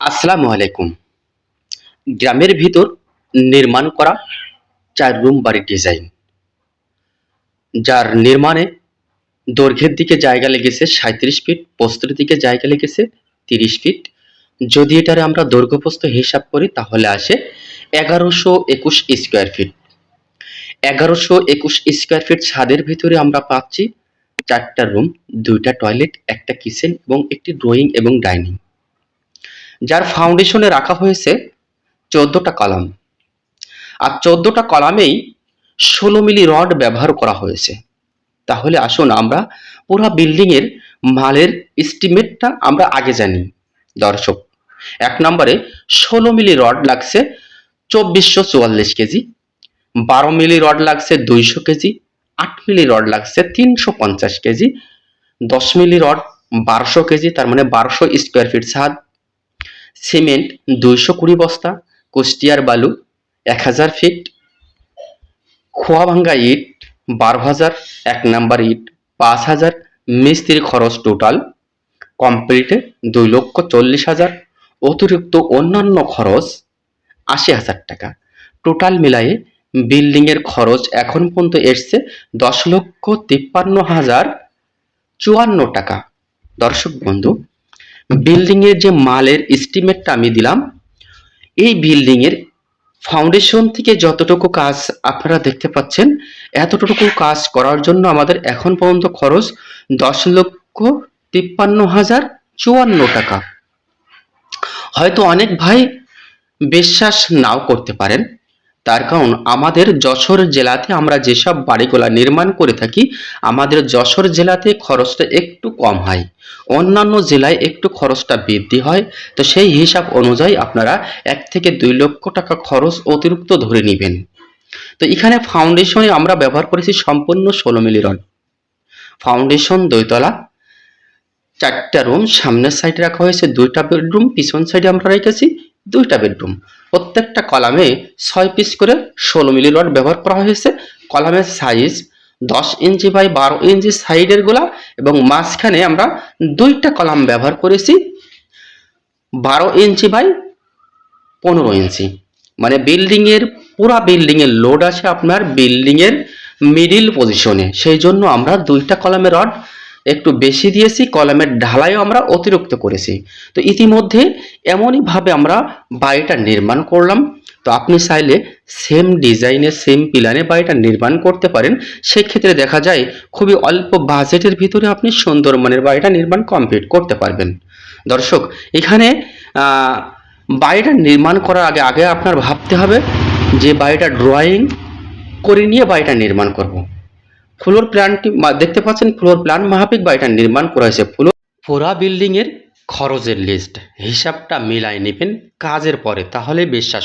আসসালামু আলাইকুম। গ্রামের ভিতর নির্মাণ করা চার রুম বাড়ির ডিজাইন। যার নির্মাণে দৈর্ঘ্যের দিকে জায়গা লেগেছে সাঁত্রিশ ফিট প্রস্তের দিকে জায়গা লেগেছে তিরিশ ফিট। যদি এটার আমরা দৈর্ঘ্যপ্রস্থ হিসাব করি, তাহলে আসে এগারোশো একুশ স্কোয়ার ফিট। এগারোশো একুশ স্কোয়ার ফিট ছাদের ভিতরে আমরা পাচ্ছি চারটা রুম, দুইটা টয়লেট, একটা কিচেন এবং একটি ড্রয়িং এবং ডাইনিং। যার ফাউন্ডেশনে রাখা হয়েছে চোদ্দোটা কলাম আর চোদ্দোটা কলামেই ষোলো মিলি রড ব্যবহার করা হয়েছে। তাহলে আসুন আমরা পুরা বিল্ডিংয়ের মালের এস্টিমেটটা আমরা আগে জানি। দর্শক, এক নম্বরে ষোলো মিলি রড লাগছে চব্বিশশো চুয়াল্লিশ কেজি, বারো মিলি রড লাগছে দুইশো কেজি, আট মিলি রড লাগছে তিনশো পঞ্চাশ কেজি, দশ মিলি রড বারোশো কেজি, তার মানে বারোশো স্কোয়ার ফিট ছাদ সিমেন্ট দুইশো কুড়ি বস্তা, কুষ্টিয়ার বালু এক হাজার ফিট খোয়া ভাঙ্গা ইট বারো হাজার, এক নাম্বার ইট পাঁচ হাজার, মিস্ত্রির খরচ টোটাল কমপ্লিটে দুই লক্ষ চল্লিশ হাজার, অতিরিক্ত অন্যান্য খরচ আশি হাজার টাকা। টোটাল মিলায়ে বিল্ডিংয়ের খরচ এখন পর্যন্ত এসছে দশ লক্ষ তিপ্পান্ন হাজার চুয়ান্ন টাকা। দর্শক বন্ধু বিল্ডিং এর যে মালের এস্টিমেটটা আমি দিলাম, এই বিল্ডিং এর ফাউন্ডেশন থেকে যতটুকু কাজ আপনারা দেখতে পাচ্ছেন, এতটুকু কাজ করার জন্য আমাদের এখন পর্যন্ত খরচ দশ লক্ষ তিপ্পান্ন হাজার চুয়ান্ন টাকা। হয়তো অনেক ভাই বিশ্বাস নাও করতে পারেন। তার কারণ আমাদের যশোর জেলাতে আমরা যেসব বাড়িগুলা নির্মাণ করে থাকি, আমাদের যশোর জেলাতে খরচটা একটু কম হয়। অন্যান্য জেলায় একটু খরচটা বৃদ্ধি হয়। তো সেই হিসাব অনুযায়ী আপনারা এক থেকে দুই লক্ষ টাকা খরচ অতিরিক্ত ধরে নেবেন। তো এখানে ফাউন্ডেশনে আমরা ব্যবহার করেছি সম্পূর্ণ ষোলো মিলি রড ফাউন্ডেশন দইতলা, চারটা রুম সামনের সাইডে রাখা হয়েছে দুইটা বেডরুম পিছন সাইডে আমরা রেখেছি। দুইটা বেডরুম। প্রত্যেকটা কলামে ছয় পিস করে ষোলো মিলি রড ব্যবহার করা হয়েছে। কলামের সাইজ দশ ইঞ্চি বাই বারো ইঞ্চি সাইডের গোলা এবং মাঝখানে আমরা দুইটা কলাম ব্যবহার করেছি বারো ইঞ্চি বাই পনেরো ইঞ্চি। মানে বিল্ডিংয়ের পুরা বিল্ডিংয়ের লোড আছে আপনার বিল্ডিংয়ের মিডিল পজিশনে সেই জন্য আমরা দুইটা কলামের রড একটু বেশি দিয়েছি, কলামের ঢালাইও আমরা অতিরিক্ত করেছি। তো ইতিমধ্যে এমনই ভাবে আমরা বাড়িটা নির্মাণ করলাম। তো আপনি চাইলে সেম ডিজাইনে সেম প্ল্যানে বাড়িটা নির্মাণ করতে পারেন। সেক্ষেত্রে দেখা যায় খুবই অল্প বাজেটের ভিতরে আপনি সুন্দর মানের বাড়িটা নির্মাণ কমপ্লিট করতে পারবেন। দর্শক, এখানে বাড়িটা নির্মাণ করার আগে আগে আপনার ভাবতে হবে যে বাড়িটা ড্রয়িং করে নিয়ে বাড়িটা নির্মাণ করব। ফ্লোর প্ল্যানটি দেখতে পাচ্ছেন ফ্লোর প্ল্যান মাহাপিক বাড়িটা নির্মাণ করা হয়েছে। ফ্লোর ফোরা বিল্ডিং এর খরচের লিস্ট হিসাবটা মিলাই নেবেন কাজের পরে, তাহলে বিশ্বাস